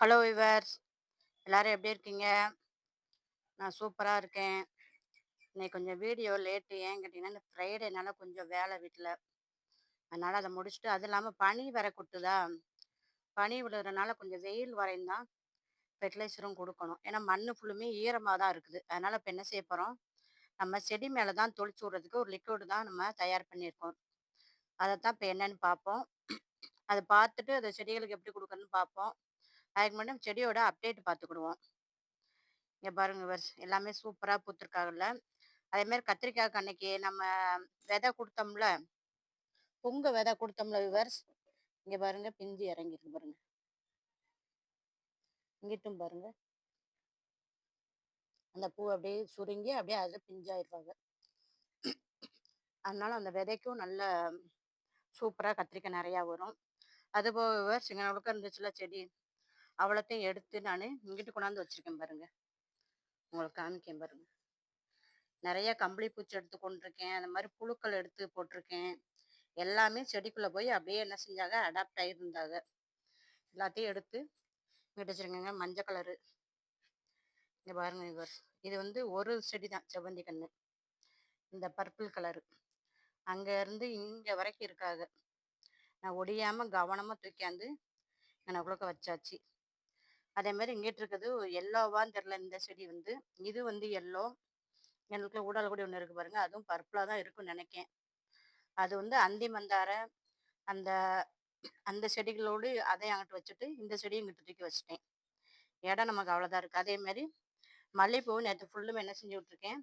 Hello viewers எல்லோரும் எப்படி இருக்கீங்க? நான் சூப்பராக இருக்கேன். இன்னைக்கு கொஞ்சம் வீடியோ லேட்டு. ஏன் கேட்டிங்கன்னா இந்த ஃப்ரைடேனால கொஞ்சம் வேலை வீட்டில் அதனால் அதை முடிச்சுட்டு அதுவும் இல்லாமல் பனி வர கொட்டுதா? பனி விழுறதுனால கொஞ்சம் வெயில் வரையும் தான் ஃபெர்டிலைசரும் கொடுக்கணும். ஏன்னா மண் ஃபுல்லுமே ஈரமாக தான் இருக்குது. அதனால் இப்போ என்ன செய்ய போகிறோம் நம்ம செடி மேலே தான் தொளிச்சு விட்றதுக்கு ஒரு லிக்விடு தான் நம்ம தயார் பண்ணியிருக்கோம். அதை தான் இப்போ என்னன்னு பார்ப்போம். அதை பார்த்துட்டு அதை செடிகளுக்கு எப்படி கொடுக்கணும்னு பார்ப்போம். அதுக்கு மட்டும் செடியோட அப்டேட் பார்த்துக்கிடுவோம். இங்கே பாருங்க விவர்ஸ் எல்லாமே சூப்பராக பூத்துருக்காங்கல்ல. அதே மாதிரி கத்திரிக்காய்க்கு அன்னைக்கு நம்ம விதை கொடுத்தோம்ல பொங்க விதை கொடுத்தோம்ல விவர்ஸ் இங்கே பாருங்க பிஞ்சு இறங்கிருக்கு பாருங்க. இங்கிட்டும் பாருங்க. அந்த பூ அப்படியே சுருங்கி அப்படியே அதில் பிஞ்சாயிருப்பாங்க அதனால அந்த விதைக்கும் நல்ல சூப்பராக கத்திரிக்காய் நிறையா வரும். அதுபோக விவர்ஸ் இங்கே இருந்துச்சுல செடி அவ்வளோத்தையும் எடுத்து நான் இங்கிட்டு கொண்டாந்து வச்சிருக்கேன் பாருங்க. உங்களுக்கு காமிக்கேன் பாருங்க. நிறைய கம்பளி பூச்சி எடுத்து கொண்டிருக்கேன். அந்த மாதிரி புழுக்கள் எடுத்து போட்டிருக்கேன். எல்லாமே செடிக்குள்ளே போய் அப்படியே என்ன செஞ்சாங்க? அடாப்ட் ஆகியிருந்தாங்க எல்லாத்தையும் எடுத்து இங்கிட்டு வச்சுருக்கேங்க. மஞ்சள் கலரு இங்கே பாருங்க இவர் இது வந்து ஒரு செடி தான் செவ்வந்தி கன்று இந்த பர்பிள் கலரு அங்கேருந்து இங்கே வரைக்கும் இருக்காங்க நான் ஒடியாமல் கவனமாக தூக்கியாந்து எனக்குள்ளக்க வச்சாச்சு. அதே மாதிரி இங்கிட்டு இருக்குது எல்லோவான்னு தெரில இந்த செடி வந்து. இது வந்து எல்லோ. எங்களுக்கு ஊடால கூட ஒன்று இருக்குது பாருங்கள் அதுவும் பர்பிளாக தான் இருக்கும்னு நினைக்கேன். அது வந்து அந்தி மந்தார அந்த அந்த செடிகளோடு அதை அங்கிட்டு வச்சுட்டு இந்த செடியும் இங்கிட்டு தூக்கி வச்சுட்டேன். இடம் நமக்கு அவ்வளோதான் இருக்குது அதே மாதிரி மல்லிகைப்பூ நேற்று ஃபுல்லுமே என்ன செஞ்சு விட்ருக்கேன்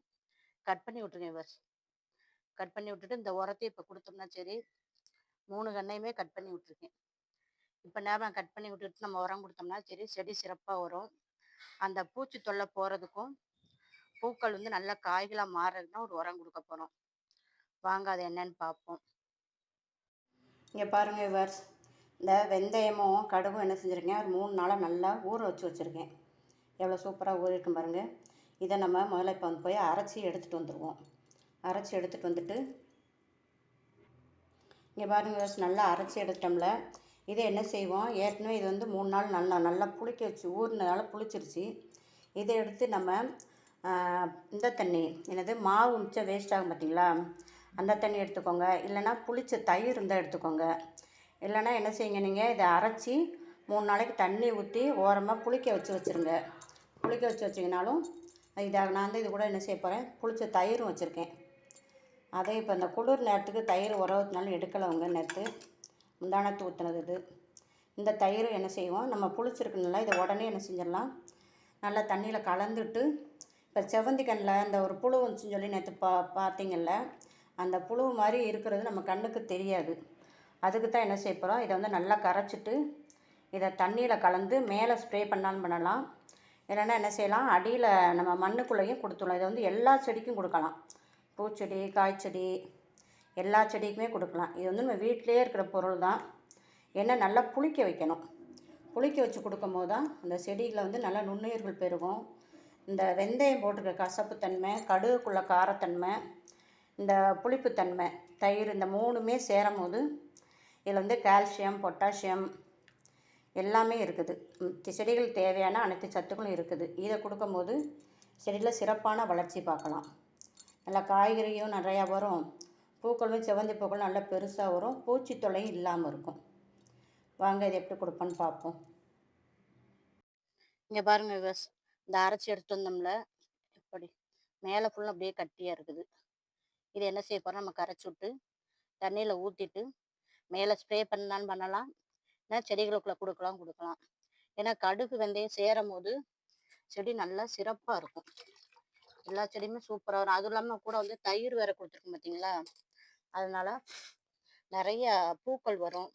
கட் பண்ணி விட்ருக்கேன் இவர். கட் பண்ணி விட்டுட்டு இந்த உரத்தை இப்போ கொடுத்தோம்னா சரி மூணு கண்ணையுமே கட் பண்ணி விட்ருக்கேன் இப்போ நேரம் கட் பண்ணி விட்டுட்டு நம்ம உரம் கொடுத்தோம்னா சரி செடி சிறப்பாக வரும். அந்த பூச்சி தொல்லை போகிறதுக்கும் பூக்கள் வந்து நல்ல காய்களாக மாறுறதுனா ஒரு உரம் கொடுக்க போகிறோம் வாங்க அது என்னன்னு பார்ப்போம். இங்கே பாருங்கள் இவர்ஸ் இந்த வெந்தயமும் கடுகும் என்ன செஞ்சுருக்கேன்? ஒரு மூணு நாளாக நல்லா ஊற வச்சு வச்சுருக்கேன். எவ்வளோ சூப்பராக ஊறிருக்கும் பாருங்கள் இதை நம்ம முதல்ல இப்போ வந்து போய் அரைச்சி எடுத்துகிட்டு வந்துடுவோம் அரைச்சி எடுத்துகிட்டு வந்துட்டு இங்கே பாருங்கள் விவர்ஸ். நல்லா அரைச்சி எடுத்துட்டோம்ல. இதை என்ன செய்வோம்? ஏற்கனவே இது வந்து மூணு நாள் நல்லா நல்லா புளிக்க வச்சு ஊறினதால புளிச்சிருச்சு. இதை எடுத்து நம்ம இந்த தண்ணி என்னது மாவு மிச்சம் வேஸ்ட் ஆகும் பார்த்தீங்களா அந்த தண்ணி எடுத்துக்கோங்க. இல்லைனா புளிச்ச தயிர் இருந்தால் எடுத்துக்கோங்க. இல்லைனா என்ன செய்யுங்க நீங்கள் இதை அரைச்சி மூணு நாளைக்கு தண்ணி ஊற்றி ஓரமாக புளிக்க வச்சு வச்சுருங்க. புளிக்க வச்சு வச்சிங்கனாலும் இதை நான் வந்து இது கூட என்ன செய்ய போகிறேன் புளிச்ச தயிரும் வச்சுருக்கேன். அதே இப்போ இந்த குளிர் நேரத்துக்கு தயிர் உறவுனாலும் எடுக்கலவங்க நேற்று முந்தானத்து ஊற்றுனது இது. இந்த தயிர் என்ன செய்வோம்? நம்ம புளிச்சிருக்கணும்ல இதை உடனே என்ன செஞ்சிடலாம். நல்லா தண்ணியில் கலந்துட்டு இப்போ செவந்தி கண்ணில் அந்த ஒரு புழு வந்துச்சுன்னு சொல்லி நேற்று பா பார்த்தீங்கல்ல அந்த புழு மாதிரி இருக்கிறது நம்ம கண்ணுக்கு தெரியாது. அதுக்கு தான் என்ன செய்ய போகிறோம் இதை வந்து நல்லா கரைச்சிட்டு இதை தண்ணியில் கலந்து மேலே ஸ்ப்ரே பண்ணாலும் பண்ணலாம். இல்லைன்னா என்ன செய்யலாம்? அடியில் நம்ம மண்ணுக்குள்ளேயும் கொடுத்துடலாம். இதை வந்து எல்லா செடிக்கும் கொடுக்கலாம். பூச்செடி காய்ச்செடி எல்லா செடிக்குமே கொடுக்கலாம். இது வந்து நம்ம வீட்டிலே இருக்கிற பொருள் தான். ஏன்னா நல்லா புளிக்க வைக்கணும். புளிக்க வச்சு கொடுக்கும் போது தான் அந்த செடியில் வந்து நல்லா நுண்ணுயிர்கள் பெருகும். இந்த வெந்தயம் போட்டிருக்க கசப்புத்தன்மை கடுகுக்குள்ள காரத்தன்மை இந்த புளிப்புத்தன்மை தயிர் இந்த மூணுமே சேரும் போது இதில் வந்து கால்சியம் பொட்டாசியம் எல்லாமே இருக்குது. செடிகள் தேவையான அனைத்து சத்துக்களும் இருக்குது. இதை கொடுக்கும்போது செடியில் சிறப்பான வளர்ச்சி பார்க்கலாம். நல்லா காய்கறியும் நிறையா வரும். பூக்களும் செவந்தி பூக்களும் நல்லா பெருசாக வரும். பூச்சி தொல்லையும் இல்லாமல் இருக்கும். வாங்க இதை எப்படி கொடுப்போன்னு பார்ப்போம். இங்கே பாருங்கள் விவஸ் இந்த அரைச்சி எடுத்து வந்தோம்ல. இப்படி. மேலே ஃபுல்லாக அப்படியே கட்டியாக இருக்குது. இது என்ன செய்ய போகிறோம் நம்ம கரைச்சி விட்டு தண்ணியில் ஊற்றிட்டு மேலே ஸ்ப்ரே பண்ணலான்னு பண்ணலாம். ஏன்னா செடிகளுக்குள்ளே கொடுக்கலாம் கொடுக்கலாம். ஏன்னா கடுகு வெந்தயம் சேரும் போது செடி நல்லா சிறப்பாக இருக்கும். எல்லா செடியுமே சூப்பராக வரும். அதுவும் இல்லாமல் கூட வந்து தயிர் வேற கொடுத்துருக்கோம் பார்த்தீங்களா அதனால் நிறைய பூக்கள் வரும்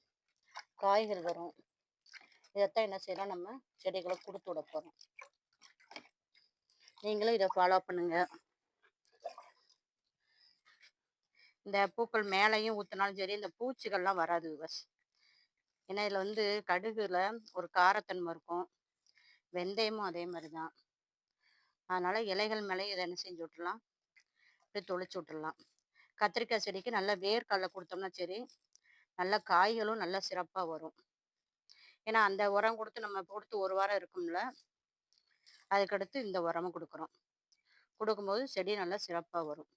காய்கள் வரும். இதைத்தான் என்ன செய்யலாம் நம்ம செடிகளை கொடுத்து விட போகிறோம் நீங்களும் இதை ஃபாலோ பண்ணுங்க. இந்த பூக்கள் மேலேயும் ஊற்றினாலும் சரி இந்த பூச்சிகள்லாம் வராது பஸ் ஏன்னா இதில் வந்து கடுகுல ஒரு காரத்தன்மை இருக்கும். வெந்தயமும் அதே மாதிரி தான் அதனால் இலைகள் மேலே இதை என்ன செஞ்சு விட்டுலாம் இப்படி தொளிச்சு விட்டுடலாம். கத்திரிக்காய் செடிக்கு நல்லா வேர்க்கடலை கொடுத்தோம்னா சரி நல்ல காய்களும் நல்லா சிறப்பாக வரும். ஏன்னா அந்த உரம் கொடுத்து நம்ம கொடுத்து ஒரு வாரம் இருக்கும்ல அதுக்கடுத்து இந்த உரமும் கொடுக்குறோம். கொடுக்கும்போது செடி நல்லா சிறப்பாக வரும்.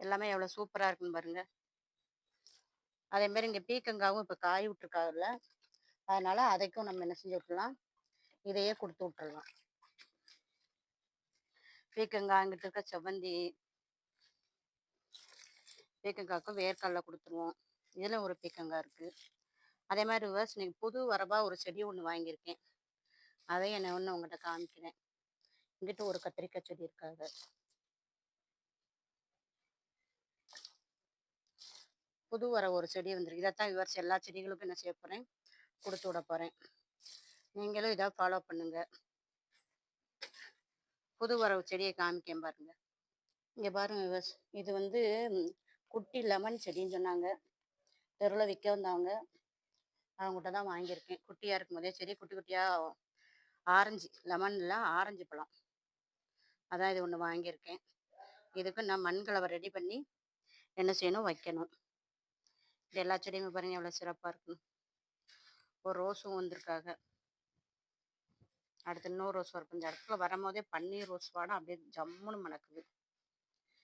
எல்லாமே எவ்வளோ சூப்பராக இருக்குன்னு பாருங்கள் அதேமாரி இங்கே பீக்கங்காவும் இப்போ காய் விட்டுருக்காதுல்ல அதனால அதைக்கும் நம்ம என்ன செஞ்சு விட்டுலாம் இதையே கொடுத்து விட்டுடலாம். பீக்கங்காய் அங்கிட்டு இருக்க செவ்வந்தி பீக்கங்காய்க்கும் வேர்க்கடலை கொடுத்துருவோம். இதில் ஒரு பீக்கங்காய் இருக்குது அதே மாதிரி ரிவர்ஸ் நீங்கள் புது வரப்பாக ஒரு செடி ஒன்று வாங்கியிருக்கேன். அதையும் என்ன ஒன்று உங்கள்கிட்ட காமிக்கிறேன். இங்கிட்ட ஒரு கத்திரிக்காய் செடி இருக்காது. புது வர ஒரு செடி வந்திருக்கு. இதைத்தான் விவரிச்சு எல்லா செடிகளுக்கும் என்ன செய்ய போகிறேன் கொடுத்து விட போகிறேன் நீங்களும் இதை ஃபாலோ பண்ணுங்க. புது வரவு செடியை காமிக்கேன் பாருங்க. இங்கே பாருங்க விவர்ஸ் இது வந்து குட்டி லெமன் செடின்னு சொன்னாங்க. தெருவில் விற்க வந்தவங்க. அவங்ககிட்ட தான் வாங்கியிருக்கேன். குட்டியாக இருக்கும் போதே செடி குட்டி குட்டியாக ஆரஞ்சு லெமனில் ஆரஞ்சு பழம். அதான் இது ஒன்று வாங்கியிருக்கேன். இதுக்கு நான் மண் கலவை ரெடி பண்ணி என்ன செய்யணும் வைக்கணும். இது எல்லா செடியுமே பாருங்கள் எவ்வளோ சிறப்பாக இருக்கும் ஒரு ரோஸும் வந்திருக்காங்க அடுத்து இன்னொரு ரோஸ் வரும் இந்த இடத்துல வரும்போதே பன்னீர் ரோஸ் வாடம் அப்படியே ஜம்முன்னு மணக்குது.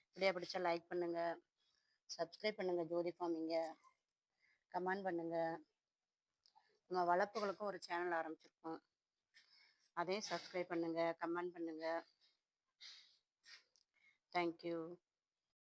இப்படியே பிடிச்சா லைக் பண்ணுங்கள் சப்ஸ்கிரைப் பண்ணுங்க ஜோதி ஃபார்மிங்க. கமெண்ட் பண்ணுங்க. நம்ம வளர்ப்புகளுக்கும் ஒரு சேனல் ஆரம்பிச்சிருக்கோம். அதையும் சப்ஸ்கிரைப் பண்ணுங்க கமெண்ட் பண்ணுங்க. தேங்க்யூ